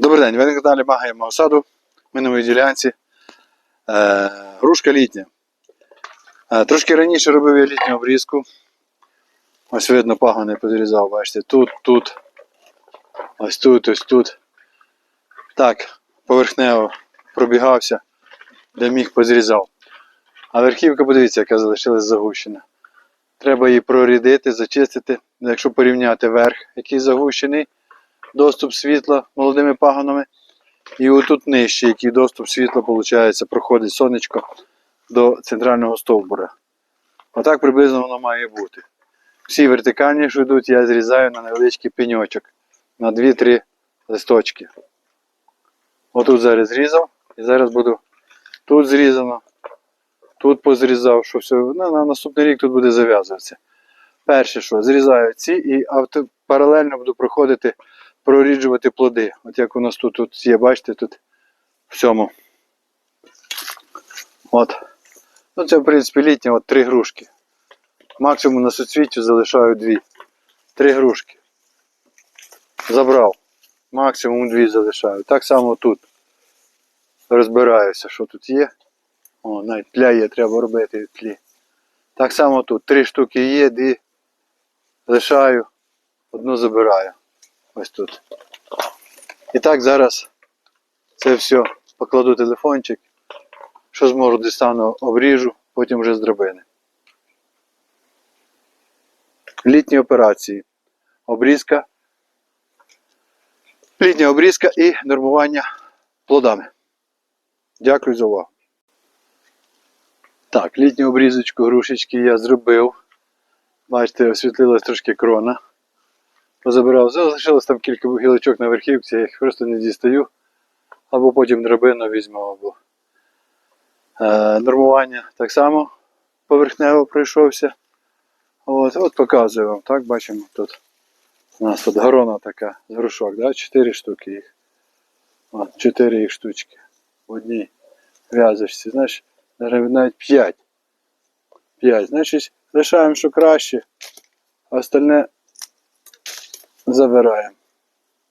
Добрий день, ви на каналі Магія мого саду. Ми на моїй ділянці. Е, грушка літня. Е, трошки раніше робив я літню обрізку. Ось видно, пагони підрізав, бачите, тут, тут, ось тут, ось тут. Так, поверхнево пробігався, де міг позрізав. А верхівка, подивіться, яка залишилась загущена. Треба її прорідити, зачистити. Якщо порівняти верх, який загущений, доступ світла молодими пагонами. І отут нижче, який доступ світла, виходить, проходить сонечко до центрального стовбура. Отак приблизно воно має бути. Всі вертикальні, що йдуть, я зрізаю на невеличкий пеньочок, на 2-3 листочки. Отут зараз зрізав, і зараз буду тут зрізано, тут позрізав, що все. Ну, на наступний рік тут буде зав'язуватися. Перше, що зрізаю ці і авто, паралельно буду проходити, проріджувати плоди. От як у нас тут, тут є, бачите, тут в цьому. От. Ну це в принципі літня, от три грушки. Максимум на суцвіттю залишаю дві. Три грушки. Забрав. Максимум дві залишаю. Так само тут. Розбираюся, що тут є. О, навіть тля є, треба робити тлі. Так само тут. Три штуки є, дві лишаю, одну забираю. Ось тут. І так зараз це все покладу телефончик. Що зможу дістану, обріжу, потім вже з драбини. Літні операції. Обрізка. Літня обрізка і нормування плодами. Дякую за увагу. Так, літню обрізочку грушечки я зробив. Бачите, освітлилась трошки крона. Позабирав. Залишилось там кілька гілочок на верхівці, я їх просто не дістаю. Або потім драбину візьму, або. Е, нормування так само поверхнево пройшовся. От, от показую вам, так, бачимо тут. У нас тут горона така з грушок, да? 4 штуки їх. От, 4 їх штучки. В одній в'язочці. Знаєш, навіть 5. 5. Значить, лишаємо, що краще, остальне забираємо.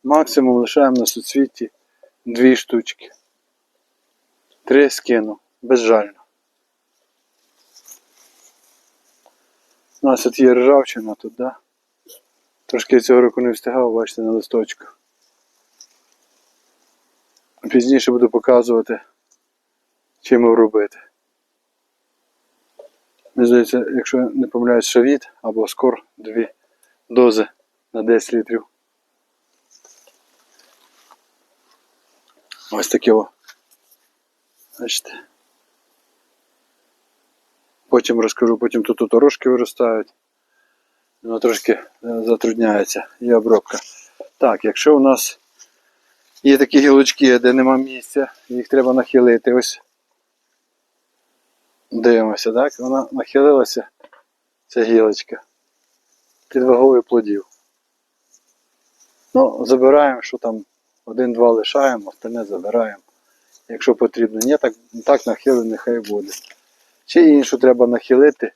Максимум лишаємо на суцвіті 2 штучки. 3 скину. Безжально. У нас тут є ржавчина тут, да? Трошки цього року не встигав, бачите, на листочку. Пізніше буду показувати, чим його робити. Мені здається, якщо не помиляюсь, шавіт або скор дві дози на 10 літрів. Ось таке о. Бачите. Потім розкажу, потім тут оторожки виростають. Воно трошки е, затрудняється і обробка. Так, якщо у нас є такі гілочки, де нема місця, їх треба нахилити. Ось дивимося, так? Вона нахилилася, ця гілочка, під вагою плодів. Ну, забираємо, що там один-два лишаємо, остальне забираємо. Якщо потрібно. Ні, так, так нахилено, нехай буде. Чи іншу треба нахилити.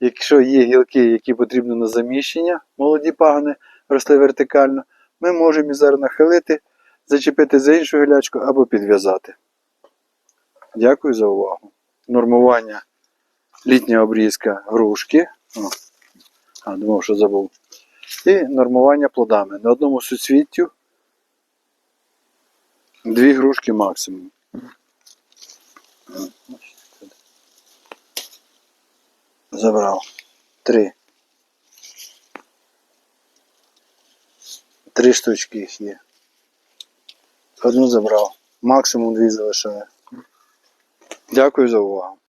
Якщо є гілки, які потрібно на заміщення, молоді пагони росли вертикально, ми можемо зараз нахилити, зачепити за іншу гілячку або підв'язати. Дякую за увагу. Нормування літня обрізка грушки. О, а, думав, що забув. І нормування плодами. На одному суцвіттю дві грушки максимум. Забрав. Три. Три штучки їх є. Одну забрав. Максимум дві залишаю. Дякую за увагу.